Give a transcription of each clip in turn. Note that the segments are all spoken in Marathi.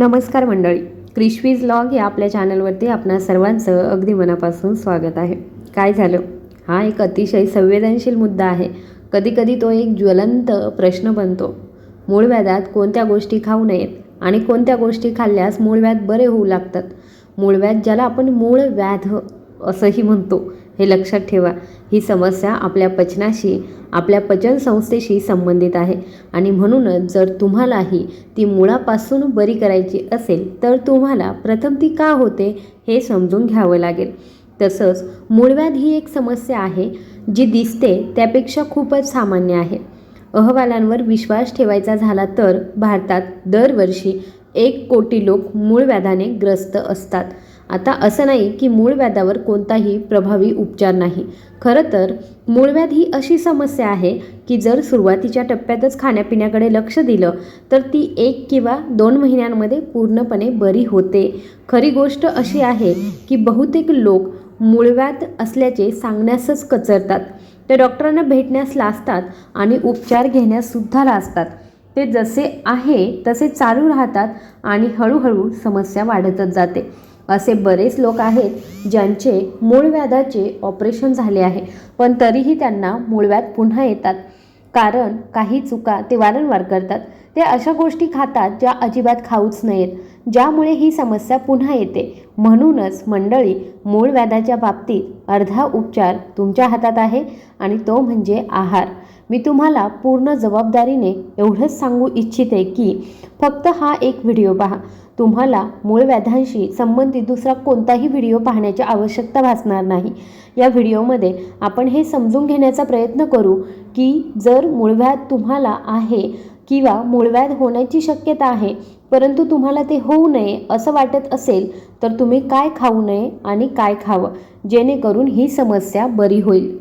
नमस्कार मंडळी. क्रिशवीज लॉग या आपल्या चॅनलवरती आपणा सर्वांचं अगदी मनापासून स्वागत आहे. काय झालं? हा एक अतिशय संवेदनशील मुद्दा आहे. कधीकधी तो एक ज्वलंत प्रश्न बनतो. मूळ व्याधात कोणत्या गोष्टी खाऊ नयेत आणि कोणत्या गोष्टी खाल्ल्यास मूळ व्याध बरे होऊ लागतात? मूळ व्याध ज्याला आपण मूळ व्याध असंही म्हणतो. हे लक्षात ठेवा. ही समस्या आपल्या पचनाशी आपल्या पचन संस्थेशी संबंधित आहे आणि म्हणूनच जर तुम्हालाही ती मुळापासून बरी करायची असेल तर तुम्हाला प्रथम ती का होते हे समजून घ्यावं लागेल. तसंच मूळव्याध ही एक समस्या आहे जी दिसते त्यापेक्षा खूपच सामान्य आहे. अहवालांवर विश्वास ठेवायचा झाला तर भारतात दरवर्षी एक कोटी लोक मूळ व्याधाने ग्रस्त असतात. आता असं नाही की मूळ व्याधावर कोणताही प्रभावी उपचार नाही. खरं तर मूळव्याध ही अशी समस्या आहे की जर सुरुवातीच्या टप्प्यातच खाण्यापिण्याकडे लक्ष दिलं तर ती एक किंवा दोन महिन्यांमध्ये पूर्णपणे बरी होते. खरी गोष्ट अशी आहे की बहुतेक लोक मूळव्याध असल्याचे सांगण्यासच कचरतात. ते डॉक्टरांना भेटण्यास लाजतात आणि उपचार घेण्याससुद्धा लाजतात. ते जसे आहे तसे चालू राहतात आणि हळूहळू समस्या वाढतच जाते. असे बरेच लोक आहेत ज्यांचे मूळव्याधाचे ऑपरेशन झाले आहे पण तरीही त्यांना मूळव्याध पुन्हा येतात. कारण काही चुका ते वारंवार करतात. ते अशा गोष्टी खातात ज्या अजिबात खाऊच नयेत ज्यामुळे ही समस्या पुन्हा येते. म्हणूनच मंडळी मूळ व्याधाच्या बाबतीत अर्धा उपचार तुमच्या हातात आहे आणि तो म्हणजे आहार. मी तुम्हाला पूर्ण जबाबदारीने एवढंच सांगू इच्छिते की फक्त हा एक व्हिडिओ पहा. तुम्हाला मूळ व्याधांशी संबंधित दुसरा कोणताही व्हिडिओ पाहण्याची आवश्यकता भासणार नाही. या व्हिडिओमध्ये आपण हे समजून घेण्याचा प्रयत्न करू की जर मूळव्याध तुम्हाला आहे किंवा मूळव्याध होण्याची शक्यता आहे परंतु तुम्हाला ते होऊ नये असं वाटत असेल तर तुम्ही काय खाऊ नये आणि काय खावं जेणेकरून ही समस्या बरी होईल.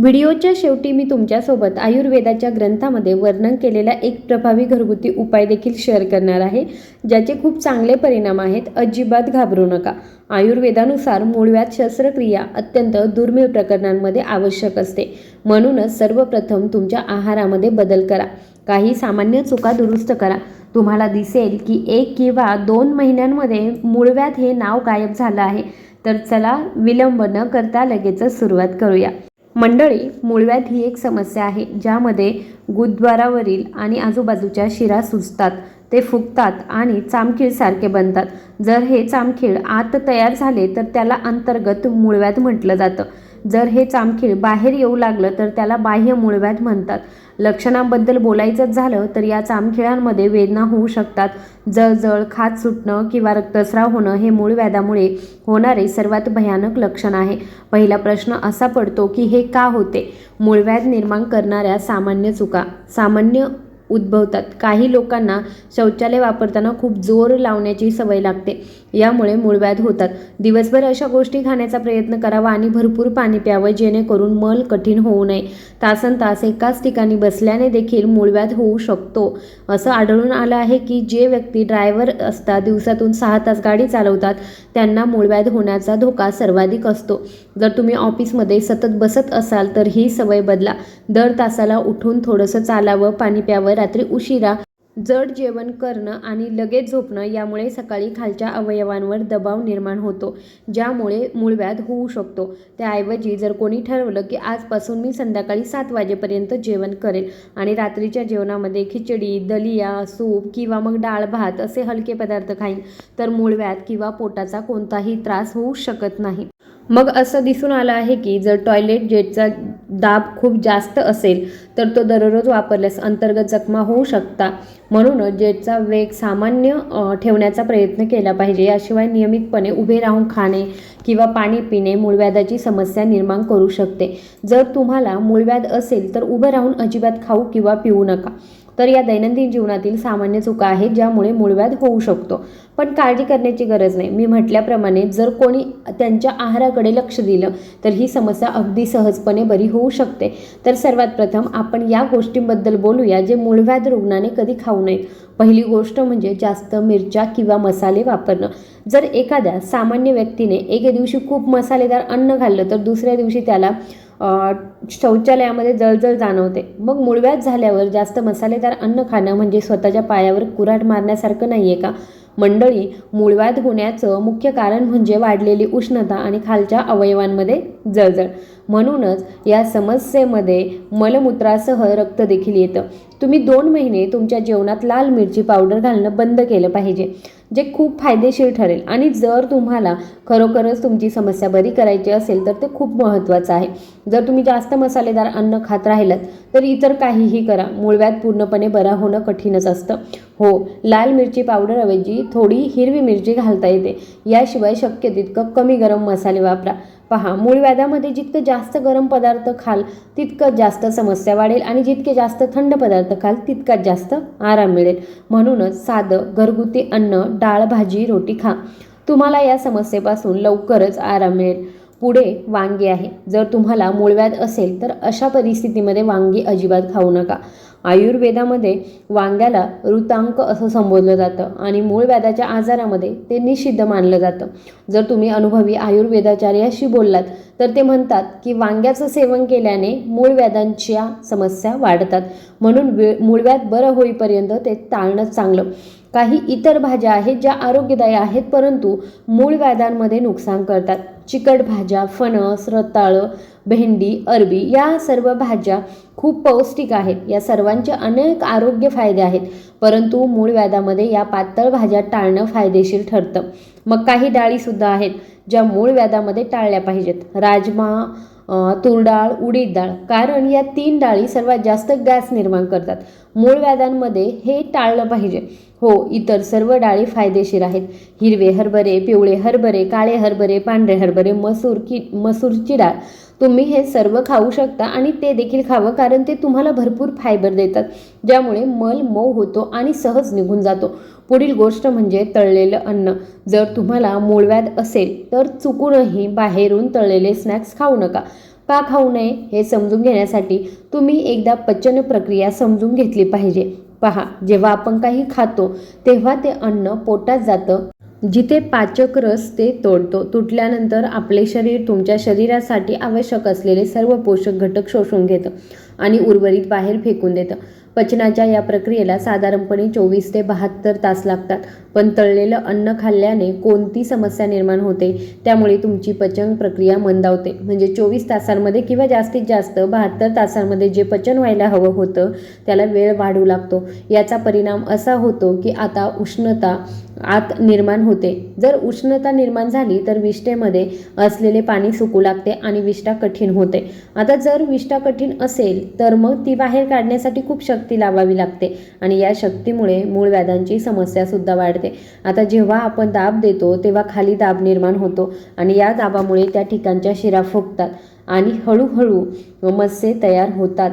व्हिडिओच्या शेवटी मी तुमच्यासोबत आयुर्वेदाच्या ग्रंथामध्ये वर्णन केलेला एक प्रभावी घरगुती उपाय देखील शेअर करणार आहे ज्याचे खूप चांगले परिणाम आहेत. अजिबात घाबरू नका. आयुर्वेदानुसार मूळव्याध शस्त्रक्रिया अत्यंत दुर्मिळ प्रकरणांमध्ये आवश्यक असते. म्हणूनच सर्वप्रथम तुमच्या आहारामध्ये बदल करा. काही सामान्य चुका दुरुस्त करा. तुम्हाला दिसेल की एक किंवा दोन महिन्यांमध्ये मूळव्याध हे नाव गायब झालं आहे. तर चला विलंब न करता लगेचच सुरुवात करूया. मंडळी मूळव्याध ही एक समस्या आहे ज्यामध्ये गुदद्वारावरील आणि आजूबाजूच्या शिरा सुजतात ते फुगतात आणि चामखीळसारखे बनतात. जर हे चामखीळ आत तयार झाले तर त्याला अंतर्गत मूळव्याध म्हटलं जातं. जर हे चामखीळ बाहेर येऊ लागलं तर त्याला बाह्य मूळव्याध म्हणतात. लक्षणांबद्दल बोलायचंच झालं तर या चामखिळ्यांमध्ये वेदना होऊ शकतात. जळजळ खात सुटणं किंवा रक्तस्राव होणं हे मूळ व्याधामुळे होणारे सर्वात भयानक लक्षण आहे. पहिला प्रश्न असा पडतो की हे का होते? मूळव्याध निर्माण करणाऱ्या सामान्य चुका. सामान्य उद्भवतात. काही लोकांना शौचालय वापरताना खूप जोर लावण्याची सवय लागते. यामुळे मूळव्याध होतात. दिवसभर अशा गोष्टी खाण्याचा प्रयत्न करावा आणि भरपूर पाणी प्यावं जेणेकरून मल कठीण होऊ नये. तासन तास एकाच ठिकाणी बसल्याने देखील मूळव्याध होऊ शकतो. असं आढळून आलं आहे की जे व्यक्ती ड्रायव्हर असतात दिवसातून सहा तास गाडी चालवतात त्यांना मूळव्याध होण्याचा धोका सर्वाधिक असतो. जर तुम्ही ऑफिसमध्ये सतत बसत असाल तर ही सवय बदला. दर तासाला उठून थोडंसं चालावं पाणी प्यावं रात्री उशिरा जड जेवण करणं आणि लगेच झोपणं यामुळे सकाळी खालच्या अवयवांवर दबाव निर्माण होतो ज्यामुळे मूळव्याध होऊ शकतो. त्याऐवजी जर कोणी ठरवलं की आजपासून मी संध्याकाळी सात वाजेपर्यंत जेवण करेल आणि रात्रीच्या जेवणामध्ये खिचडी दलिया सूप किंवा मग डाळ भात असे हलके पदार्थ खाईन तर मूळव्याध किंवा पोटाचा कोणताही त्रास होऊ शकत नाही. मग असं दिसून आलं आहे की जर टॉयलेट जेटचा दाब खूप जास्त असेल तर तो दररोज वापरल्यास अंतर्गत जखमा होऊ शकता. म्हणूनच जेटचा वेग सामान्य ठेवण्याचा प्रयत्न केला पाहिजे. याशिवाय नियमितपणे उभे राहून खाणे किंवा पाणी पिणे मूळव्याधाची समस्या निर्माण करू शकते. जर तुम्हाला मूळव्याध असेल तर उभं राहून अजिबात खाऊ किंवा पिऊ नका. तर या दैनंदिन जीवनातील सामान्य चुका आहेत ज्यामुळे मूळव्याध होऊ शकतो. पण काळजी करण्याची गरज नाही. मी म्हटल्याप्रमाणे जर कोणी त्यांच्या आहाराकडे लक्ष दिलं तर ही समस्या अगदी सहजपणे बरी होऊ शकते. तर सर्वात प्रथम आपण या गोष्टींबद्दल बोलूया जे मूळव्याध रुग्णाने कधी खाऊ नयेत. पहिली गोष्ट म्हणजे जास्त मिरच्या किंवा मसाले वापरणं. जर एखाद्या सामान्य व्यक्तीने एके दिवशी खूप मसालेदार अन्न खाल्लं तर दुसऱ्या दिवशी त्याला शौचालयामध्ये जळजळ जाणवते. मग मुळव्याध झाल्यावर जास्त मसालेदार अन्न खाणं म्हणजे स्वतःच्या पायावर कुऱ्हाड मारण्यासारखं नाही आहे का? मंडळी मूळव्याध होण्याचं मुख्य कारण म्हणजे वाढलेली उष्णता आणि खालच्या अवयवांमध्ये जळजळ. म्हणूनच या समस्येमध्ये मलमूत्रासह रक्त देखील येतं. तुम्ही दोन महिने तुमच्या जेवणात लाल मिरची पावडर घालणं बंद केलं पाहिजे. जे खूप फायदेशीर ठरेल. आणि जर तुम्हाला खरोखरच तुमची समस्या बरी करायची असेल तर ते खूप महत्त्वाचं आहे. जर तुम्ही जास्त मसालेदार अन्न खात राहिलात तर इतर काहीही करा. मुळव्यात पूर्णपणे बरा होणं कठीणच असतं. हो लाल मिरची पावडरऐवजी थोडी हिरवी मिरची घालता येते. याशिवाय शक्य तितकं कमी गरम मसाले वापरा. पहा मूळव्याधामध्ये जितकं जास्त गरम पदार्थ खाल तितकं जास्त समस्या वाढेल आणि जितके जास्त थंड पदार्थ खाल तितकाच जास्त आराम मिळेल. म्हणूनच साधं घरगुती अन्न डाळ भाजी रोटी खा. तुम्हाला या समस्येपासून लवकरच आराम मिळेल. पुढे वांगी आहे. जर तुम्हाला मूळव्याध असेल तर अशा परिस्थितीमध्ये वांगी अजिबात खाऊ नका. आयुर्वेदामध्ये वांग्याला ऋतांक असं संबोधलं जातं आणि मूळव्याधाच्या आजारामध्ये ते निषिद्ध मानलं जातं. जर तुम्ही अनुभवी आयुर्वेदाचार्याशी बोललात तर ते म्हणतात की वांग्याचं सेवन केल्याने मूळव्याधांच्या समस्या वाढतात. म्हणून वे मूळव्याध बरं होईपर्यंत ते टाळणं चांगलं. काही इतर भाज्या आहेत ज्या आरोग्यदायी आहेत परंतु मूळ व्याधांमध्ये नुकसान करतात. चिकट भाज्या फणस रताळं भेंडी अरबी या सर्व भाज्या खूप पौष्टिक आहेत. या सर्वांचे अनेक आरोग्य फायदे आहेत. परंतु मूळ व्याधामध्ये या पातळ भाज्या टाळणं फायदेशीर ठरतं. मग काही डाळीसुद्धा आहेत ज्या मूळ व्याधामध्ये टाळल्या पाहिजेत. राजमा तूर डाळ उडीद डाळ कारण या तीन डाळी सर्वात जास्त गॅस निर्माण करतात. मूळ व्याधांमध्ये हे टाळलं पाहिजे. हो इतर सर्व डाळी फायदेशीर आहेत. हिरवे हरभरे पिवळे हरभरे काळे हरभरे पांढरे हरभरे मसूर की मसूरची डाळ. तुम्ही हे सर्व खाऊ शकता आणि ते देखील खावं कारण ते तुम्हाला भरपूर फायबर देतात. ज्यामुळे मल मऊ होतो आणि सहज निघून जातो. पुढील गोष्ट म्हणजे तळलेलं अन्न. जर तुम्हाला मूळव्याध असेल तर चुकूनही बाहेरून तळलेले स्नॅक्स खाऊ नका. का खाऊ नये हे समजून घेण्यासाठी तुम्ही एकदा पचन प्रक्रिया समजून घेतली पाहिजे. पहा जेव्हा आपण काही खातो तेव्हा ते अन्न पोटात जातं. जिथे पाचक रस ते तोडतो तुटल्यानंतर आपले शरीर तुमच्या शरीरासाठी आवश्यक असलेले सर्व पोषक घटक शोषून घेतं आणि उर्वरित बाहेर फेकून देतं. पचनाच्या या प्रक्रियेला साधारणपणे चोवीस ते बहात्तर तास लागतात. पण तळलेलं अन्न खाल्ल्याने कोणती समस्या निर्माण होते? त्यामुळे तुमची पचन प्रक्रिया मंदावते. म्हणजे चोवीस तासांमध्ये किंवा जास्तीत जास्त बहात्तर तासांमध्ये जे पचन व्हायला हवं होतं त्याला वेळ वाढू लागतो. याचा परिणाम असा होतो की आता उष्णता आत निर्माण होते. जर उष्णता निर्माण झाली तर विष्ठेमध्ये असलेले पाणी सुकू लागते आणि विष्ठा कठीण होते. आता जर विष्ठा कठीण असेल तर मग ती बाहेर काढण्यासाठी खूप शक्ती शक्ती लावावी लागते आणि या शक्तीमुळे मूळ व्याधांची समस्यासुद्धा वाढते. आता जेव्हा आपण दाब देतो तेव्हा खाली दाब निर्माण होतो आणि या दाबामुळे त्या ठिकाणच्या शिरा फुगतात आणि हळूहळू मत्से तयार होतात.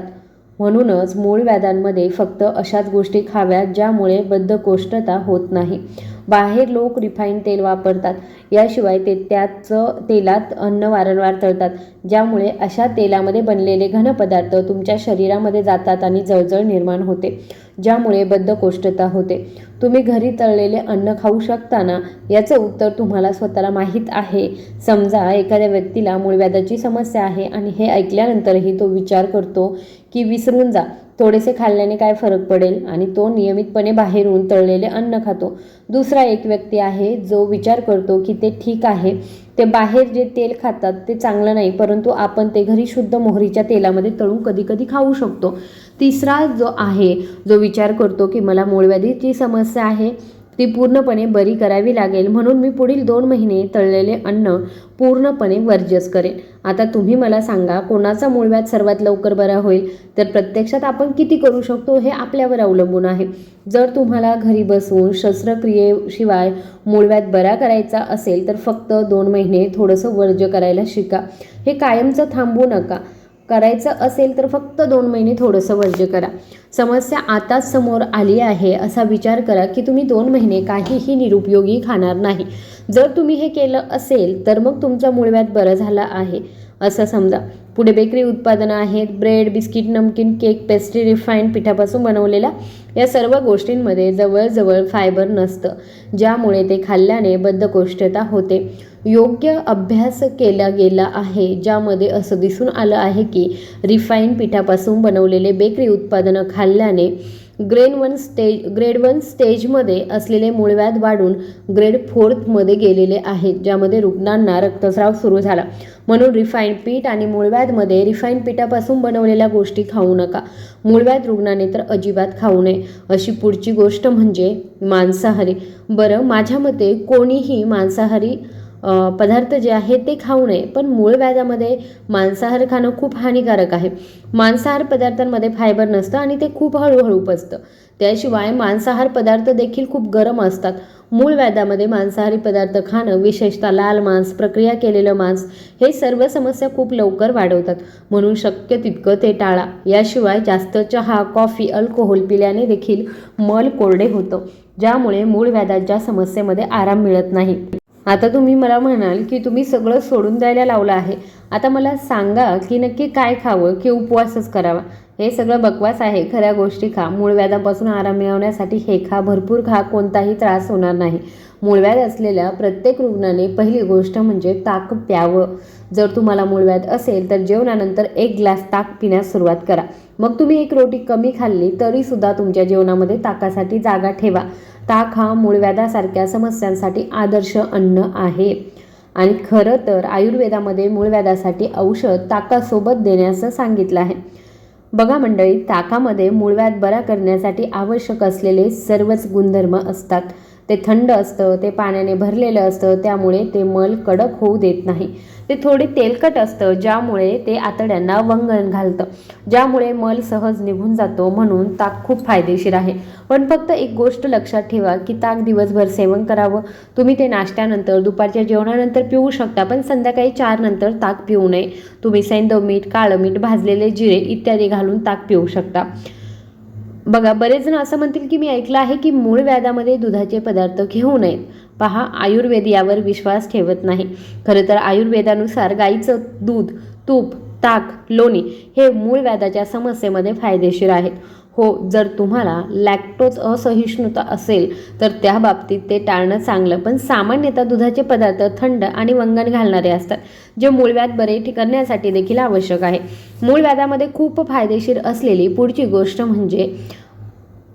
म्हणूनच मूळ व्याधांमध्ये फक्त अशाच गोष्टी खाव्यात ज्यामुळे बद्धकोष्ठता होत नाही. बाहेर लोक रिफाईन तेल वापरतात. याशिवाय ते त्याच तेलात अन्न वारंवार तळतात ज्यामुळे अशा तेलामध्ये बनलेले घनपदार्थ तुमच्या शरीरामध्ये जातात आणि जळजळ निर्माण होते ज्यामुळे बद्धकोष्ठता होते. तुम्ही घरी तळलेले अन्न खाऊ शकता ना याचं उत्तर तुम्हाला स्वतःला माहीत आहे. समजा एखाद्या व्यक्तीला मूळव्याधाची समस्या आहे आणि हे ऐकल्यानंतरही तो विचार करतो की विसरून जा. थोडेसे खाल्ल्याने काय फरक पडेल? आणि तो नियमितपणे बाहेरून तळलेले अन्न खातो. दुसरा एक व्यक्ती आहे जो विचार करतो की ते ठीक आहे. ते बाहेर जे तेल खातात ते चांगलं नाही परंतु आपण ते घरी शुद्ध मोहरीच्या तेलामध्ये तळून कधीकधी खाऊ शकतो. तिसरा जो आहे जो विचार करतो की मला मूळव्याधीची समस्या आहे ती पूर्णपणे बरी करावी लागेल म्हणून मी पुढील दोन महिने तळलेले अन्न पूर्णपणे वर्जस करेन. आता तुम्ही मला सांगा कोणाचा मूळव्याध सर्वात लवकर बरा होईल? तर प्रत्यक्षात आपण किती करू शकतो हे आपल्यावर अवलंबून आहे. जर तुम्हाला घरी बसून शस्त्रक्रियेशिवाय मूळव्याध बरा करायचा असेल तर फक्त दोन महिने थोडंसं वर्ज करायला शिका. हे कायमचं थांबू नका. करायचं असेल तर फक्त दोन महिने थोडंसं वर्ज्य करा. समस्या आताच समोर आली आहे असा विचार करा की तुम्ही दोन महिने काहीही निरुपयोगी खाणार नाही. जर तुम्ही हे केलं असेल तर मग तुमचा मूळव्याध बरं झाला आहे. असं समजा. पुढे बेकरी उत्पादनं आहेत ब्रेड बिस्किट नमकीन केक पेस्ट्री रिफाईंड पिठापासून बनवलेल्या या सर्व गोष्टींमध्ये जवळजवळ फायबर नसतं. ज्यामुळे ते खाल्ल्याने बद्धकोष्ठता होते. योग्य अभ्यास केला गेला आहे ज्यामध्ये असं दिसून आलं आहे की रिफाईंड पिठापासून बनवलेले बेकरी उत्पादनं खाल्ल्याने grade one stage grade one स्टेजमध्ये असलेले मूळव्याध वाढून ग्रेड फोर्थमध्ये गेलेले आहेत ज्यामध्ये रुग्णांना रक्तस्राव सुरू झाला. म्हणून रिफाईंड पीठ आणि मूळव्याधमध्ये रिफाईंड पिठापासून बनवलेल्या गोष्टी खाऊ नका. मूळव्याध रुग्णाने तर अजिबात खाऊ नये अशी पुढची गोष्ट म्हणजे मांसाहारी. बरं माझ्या मते कोणीही मांसाहारी पदार्थ जे आहे ते खाऊ नये पण मूळ व्याधामध्ये मांसाहार खाणं खूप हानिकारक आहे. मांसाहार पदार्थांमध्ये फायबर नसतं आणि ते खूप हळूहळू पचतं. त्याशिवाय मांसाहार पदार्थ देखील खूप गरम असतात. मूळ व्याधामध्ये मांसाहारी पदार्थ खाणं विशेषतः लाल मांस प्रक्रिया केलेलं मांस हे सर्व समस्या खूप लवकर वाढवतात. म्हणून शक्य तितकं ते टाळा. याशिवाय जास्त चहा कॉफी अल्कोहोल पिल्याने देखील मल कोरडे होतं ज्यामुळे मूळ व्याधाच्या समस्येमध्ये आराम मिळत नाही. आता तुम्ही मला म्हणाल की तुम्ही सगळं सोडून द्यायला लावलं आहे. आता मला सांगा की नक्की काय खावं की उपवासच करावा? हे सगळं बकवास आहे खऱ्या गोष्टी खा. मूळव्याधापासून आराम मिळवण्यासाठी हे खा. भरपूर खा कोणताही त्रास होणार नाही. मूळव्याध असलेल्या प्रत्येक रुग्णाने पहिली गोष्ट म्हणजे ताक प्यावं. जर तुम्हाला मूळव्याध असेल तर जेवणानंतर एक ग्लास ताक पिण्यास सुरुवात करा. मग तुम्ही एक रोटी कमी खाल्ली तरीसुद्धा तुमच्या जेवणामध्ये ताकासाठी जागा ठेवा. ताक हा मूळव्याधासारख्या समस्यांसाठी आदर्श अन्न आहे. आणि खरं तर आयुर्वेदामध्ये मूळव्याधासाठी औषध ताकासोबत देण्याचं सांगितलं आहे. बघा मंडळी ताकामध्ये मूळव्याध बरा करण्यासाठी आवश्यक असलेले सर्वच गुणधर्म असतात. ते थंड असतं ते पाण्याने भरलेलं असतं त्यामुळे ते मल कडक होऊ देत नाही. ते थोडे तेलकट असतं ज्यामुळे ते आतड्यांना वंगण घालतं. ज्यामुळे मल सहज निघून जातो म्हणून ताक खूप फायदेशीर आहे. पण फक्त एक गोष्ट लक्षात ठेवा की ताक दिवसभर सेवन करावं. तुम्ही ते नाश्त्यानंतर दुपारच्या जेवणानंतर पिऊ शकता पण संध्याकाळी चार नंतर ताक पिऊ नये. तुम्ही सैंदव मीठ काळं मीठ भाजलेले जिरे इत्यादी घालून ताक पिऊ शकता. बघा बरेच जण असं म्हणतील की मी ऐकलं आहे की मूळ व्याधामध्ये दुधाचे पदार्थ घेऊ नयेत. पहा आयुर्वेद यावर विश्वास ठेवत नाही. खरं तर आयुर्वेदानुसार गाईचं दूध तूप ताक लोणी हे मूळ व्याधाच्या समस्येमध्ये फायदेशीर आहेत. हो जर तुम्हाला लॅक्टोज असहिष्णुता असेल तर त्या बाबतीत ते टाळणं चांगलं. पण सामान्यतः दुधाचे पदार्थ थंड आणि वंगण घालणारे असतात जे मूळव्याध बरे करण्यासाठी देखील आवश्यक आहे. मूळव्याधामध्ये खूप फायदेशीर असलेली पुढची गोष्ट म्हणजे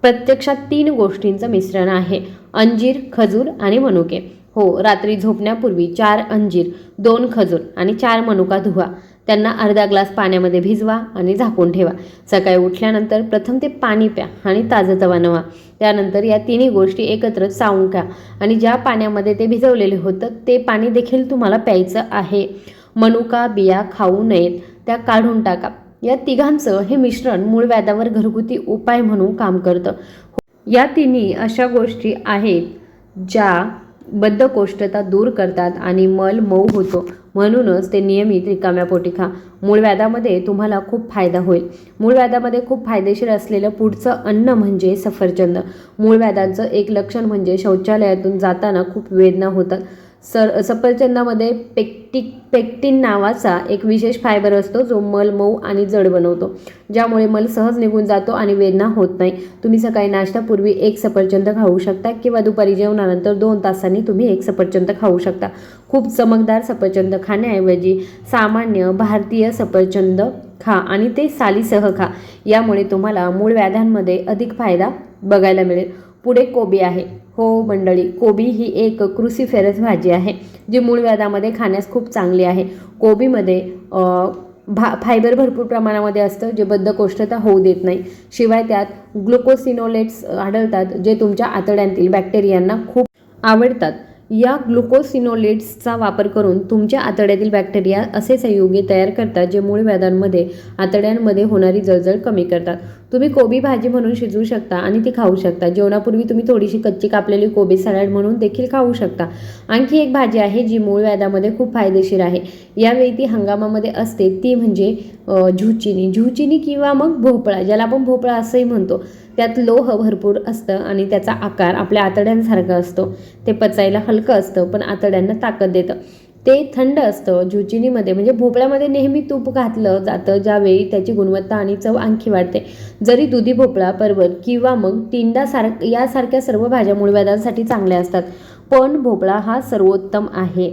प्रत्यक्षात तीन गोष्टींचं मिश्रण आहे अंजीर खजूर आणि मनुके. हो रात्री झोपण्यापूर्वी चार अंजीर दोन खजूर आणि चार मनुका धुवा. त्यांना अर्धा ग्लास पाण्यामध्ये भिजवा आणि झाकून ठेवा. सकाळी उठल्यानंतर प्रथम ते पाणी प्या आणि ताजंतवानं व्हा त्यानंतर या तिन्ही गोष्टी एकत्र चावून घ्या आणि ज्या पाण्यामध्ये ते भिजवलेले होतं ते पाणी देखील तुम्हाला प्यायचं आहे. मनुका बिया खाऊ नयेत त्या काढून टाका. या तिघांचं हे मिश्रण मूळ व्याधावर घरगुती उपाय म्हणून काम करतं. या तिन्ही अशा गोष्टी आहेत ज्या बद्धकोष्ठता दूर करतात आणि मल मऊ होतो. म्हणूनच ते नियमित रिकाम्या पोटी खा. मूळव्याधामध्ये तुम्हाला खूप फायदा होईल. मूळव्याधामध्ये खूप फायदेशीर असलेलं पुढचं अन्न म्हणजे सफरचंद. मूळव्याधाचं एक लक्षण म्हणजे शौचालयातून जाताना खूप वेदना होतात. सर सफरचंदामध्ये पेक्टिक पेक्टिन नावाचा एक विशेष फायबर असतो जो मल मऊ आणि जड बनवतो. ज्यामुळे मल सहज निघून जातो आणि वेदना होत नाही. तुम्ही सकाळी नाश्त्यापूर्वी एक सफरचंद खाऊ शकता किंवा दुपारी जेवणानंतर दोन तासांनी तुम्ही एक सफरचंद खाऊ शकता. खूप चमकदार सफरचंद खाण्याऐवजी सामान्य भारतीय सफरचंद खा आणि ते सालीसह खा. यामुळे तुम्हाला मूळ व्याधांमध्ये अधिक फायदा बघायला मिळेल. पुढे कोबी आहे. हो मंडळी कोबी ही एक क्रुसिफेरस भाजी आहे जी मूळ व्याधामध्ये खाण्यास खूप चांगली आहे. कोबीमध्ये भा फायबर भरपूर प्रमाणामध्ये असतं जे बद्धकोष्ठता होऊ देत नाही. शिवाय त्यात ग्लुकोसिनोलेट्स आढळतात जे तुमच्या आतड्यांतील बॅक्टेरियांना खूप आवडतात. या ग्लुकोसिनोलेट्सचा वापर करून तुमच्या आतड्यातील बॅक्टेरिया असे संयुगे तयार करतात जे मूळ व्याधांमध्ये आतड्यांमध्ये होणारी जळजळ कमी करतात. तुम्ही कोबी भाजी म्हणून शिजवू शकता आणि ती खाऊ शकता. जेवणापूर्वी तुम्ही थोडीशी कच्ची कापलेली कोबी सॅलड म्हणून देखील खाऊ शकता. आणखी एक भाजी आहे जी मूळ व्याधामध्ये खूप फायदेशीर आहे. यावेळी ती हंगामामध्ये असते. ती म्हणजे झुचिनी. झुचिनी किंवा मग भोपळा ज्याला आपण भोपळा असंही म्हणतो. त्यात लोह भरपूर असतं आणि त्याचा आकार आपल्या आतड्यांसारखा असतो. ते पचायला हलकं असतं पण आतड्यांना ताकद देतं. ते थंड असतं झुचिनीमध्ये म्हणजे भोपळ्यामध्ये नेहमी तूप घातलं जातं ज्यावेळी त्याची गुणवत्ता आणि चव आणखी वाढते. जरी दुधी भोपळा पर्वत किंवा मग टिंडा सार यासारख्या सर्व भाज्या मूळव्याधांसाठी चांगल्या असतात. पण भोपळा हा सर्वोत्तम आहे.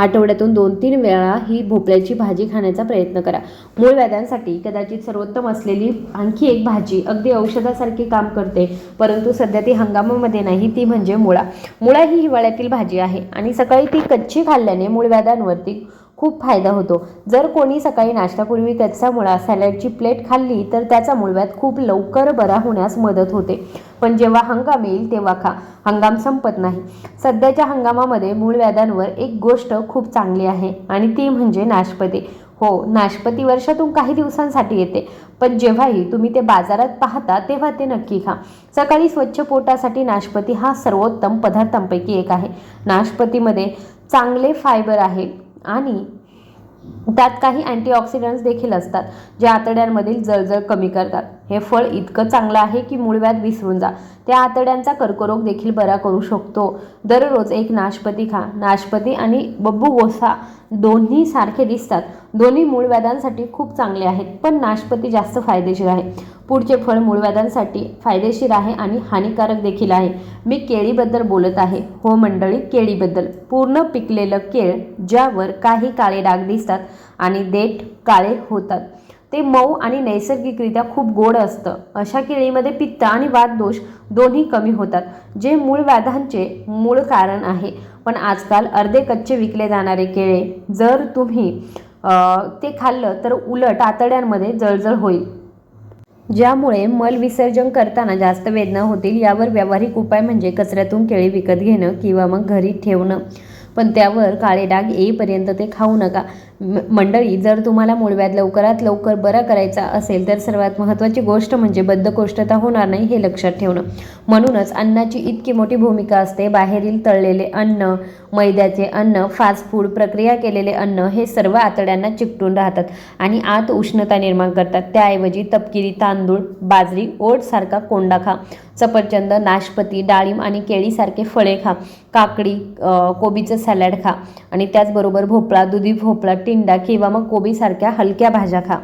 आठवड्यातून दोन तीन वेळा ही भोपळ्याची भाजी खाण्याचा प्रयत्न करा. मूळ व्याध्यांसाठी कदाचित सर्वोत्तम असलेली आणखी एक भाजी अगदी औषधासारखी काम करते परंतु सध्या ती हंगामामध्ये नाही ती म्हणजे मुळा. मुळा ही हिवाळ्यातील भाजी आहे आणि सकाळी ती कच्ची खाल्ल्याने मूळ व्याधांवरती खूप फायदा होतो. जर कोणी सकाळी नाश्त्यापूर्वी कच्चा मुळा सॅलडची प्लेट खाल्ली तर त्याचा मुळव्यात खूप लवकर बरा होण्यास मदत होते. पण जेव्हा हंगाम येईल तेव्हा खा. हंगाम संपत नाही. सध्याच्या हंगामामध्ये मूळव्याधांवर एक गोष्ट खूप चांगली आहे आणि ती म्हणजे नाशपती. हो नाशपती वर्षातून काही दिवसांसाठी येते पण जेव्हाही तुम्ही ते बाजारात पाहता तेव्हा ते नक्की खा. सकाळी स्वच्छ पोटासाठी नाशपती हा सर्वोत्तम पदार्थांपैकी एक आहे. नाशपतीमध्ये चांगले फायबर आहे. आणि त्यात काही अँटीऑक्सिडंट्स देखील असतात जे आतड्यांमधील जळजळ कमी करतात. हे फळ इतकं चांगलं आहे की मूळव्याध विसरून जा. त्या आतड्यांचा कर्करोग देखील बरा करू शकतो. दररोज एक नाशपती खा. नाशपती आणि बब्बू गोसा दोन्ही सारखे दिसतात. दोन्ही मूळव्याधांसाठी खूप चांगले आहेत पण नाशपती जास्त फायदेशीर आहे. पुढचे फळ मूळव्याधांसाठी फायदेशीर आहे आणि हानिकारक देखील आहे. मी केळीबद्दल बोलत आहे. हो मंडळी केळीबद्दल. पूर्ण पिकलेलं केळ ज्यावर काही काळे डाग दिसतात आणि देठ काळे होतात. ते मऊ आणि नैसर्गिकरित्या खूप गोड असतं. अशा केळीमध्ये पित्त आणि वातदोष दोन्ही कमी होतात जे मूळ व्याधांचे मूळ कारण आहे. पण आजकाल अर्धे कच्चे विकले जाणारे केळे जर तुम्ही ते खाल्लं तर उलट आतड्यांमध्ये जळजळ होईल. ज्यामुळे मल विसर्जन करताना जास्त वेदना होतील यावर व्यावहारिक उपाय म्हणजे कचऱ्यातून केळी विकत घेणं किंवा मग घरी ठेवणं. पण त्यावर काळे डाग येईपर्यंत ते खाऊ नका. मंडळी जर तुम्हाला मूळव्याध लवकरात लवकर बरा करायचा असेल तर सर्वात महत्त्वाची गोष्ट म्हणजे बद्धकोष्ठता होणार नाही हे लक्षात ठेवणं. म्हणूनच अन्नाची इतकी मोठी भूमिका असते. बाहेरील तळलेले अन्न मैद्याचे अन्न फास्ट फूड प्रक्रिया केलेले अन्न हे सर्व आतड्यांना चिकटून राहतात आणि आत उष्णता निर्माण करतात. त्याऐवजी तपकिरी तांदूळ बाजरी ओटसारखा कोंडा खा. सफरचंद नाशपती डाळिंब आणि केळीसारखे फळे खा. काकडी कोबीचं सॅलड खा. आणि त्याचबरोबर भोपळा दुधी भोपळा टिंडा किंवा मग कोबीसारख्या हलक्या भाज्या खा.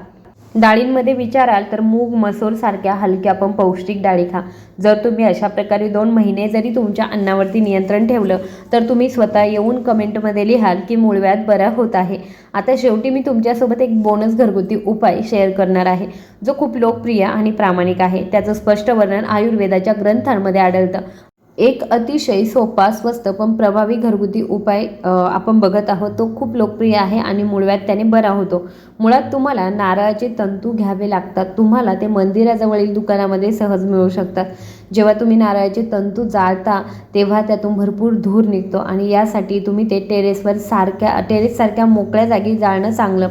डाळींमध्ये विचाराल तर मूग मसूर सारख्या हलक्या पण पौष्टिक डाळी खा. जर तुम्ही अशा प्रकारे दोन महिने जरी तुमच्या अन्नावरती नियंत्रण ठेवलं तर तुम्ही स्वतः येऊन कमेंटमध्ये लिहाल की मूळव्यात बरा होत आहे. आता शेवटी मी तुमच्यासोबत एक बोनस घरगुती उपाय शेअर करणार आहे जो खूप लोकप्रिय आणि प्रामाणिक आहे. त्याचं स्पष्ट वर्णन आयुर्वेदाच्या ग्रंथांमध्ये आढळतं. एक अतिशय सोपा स्वस्त पण प्रभावी घरगुती उपाय आपण बघत आहोत. तो खूप लोकप्रिय आहे आणि मुळव्यात त्याने बरा होतो. मुळात तुम्हाला नारळाचे तंतू घ्यावे लागतात. तुम्हाला ते मंदिराजवळील दुकानामध्ये सहज मिळू शकतात. जेव्हा तुम्ही नारळाचे तंतू जाळता तेव्हा त्यातून भरपूर धूर निघतो आणि यासाठी तुम्ही ते टेरेसवर सारख्या टेरेससारख्या मोकळ्या जागी जाळणं चांगलं.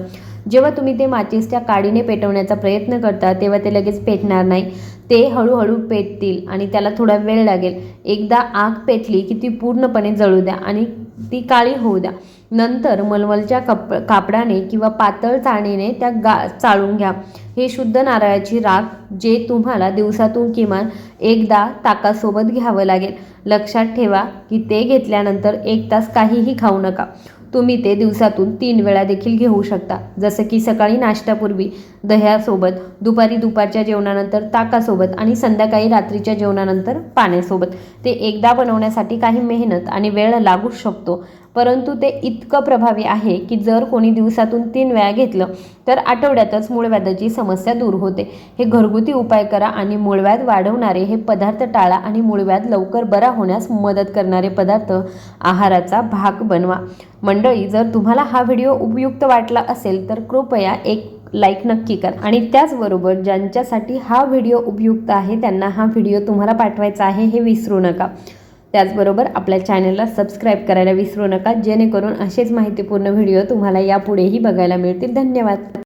जेव्हा तुम्ही ते माचिसच्या काडीने पेटवण्याचा प्रयत्न करता तेव्हा ते लगेच पेटणार नाही. ते हळूहळू पेटतील आणि त्याला थोडा वेळ लागेल. एकदा आग पेटली की ती पूर्णपणे जळू द्या आणि ती काळी होऊ द्या. नंतर मलमलच्या कप कापडाने किंवा पातळ चाळणीने त्या गा चाळून घ्या. हे शुद्ध नारळाची राख जे तुम्हाला दिवसातून किमान एकदा ताकासोबत घ्यावं लागेल. लक्षात ठेवा की ते घेतल्यानंतर एक तास काहीही खाऊ नका. तुम्ही ते दिवसातून तीन वेळा देखील घेऊ शकता. जसं की सकाळी नाश्त्यापूर्वी दह्यासोबत दुपारी दुपारच्या जेवणानंतर ताकासोबत आणि संध्याकाळी रात्रीच्या जेवणानंतर पाण्यासोबत. ते एकदा बनवण्यासाठी काही मेहनत आणि वेळ लागू शकतो. परंतु ते इतकं प्रभावी आहे की जर कोणी दिवसातून तीन वेळा घेतलं तर आठवड्यातच मूळव्याधाची समस्या दूर होते. हे घरगुती उपाय करा आणि मूळव्याध वाढवणारे हे पदार्थ टाळा आणि मूळव्याध लवकर बरा होण्यास मदत करणारे पदार्थ आहाराचा भाग बनवा. मंडळी जर तुम्हाला हा व्हिडिओ उपयुक्त वाटला असेल तर कृपया एक लाईक नक्की करा आणि त्याचबरोबर ज्यांच्यासाठी हा व्हिडिओ उपयुक्त आहे त्यांना हा व्हिडिओ तुम्हाला पाठवायचा आहे हे विसरू नका. त्याचबरोबर आपल्या चॅनलला सबस्क्राईब करायला विसरू नका जेणेकरून असेच माहितीपूर्ण व्हिडिओ तुम्हाला यापुढेही बघायला मिळतील. धन्यवाद.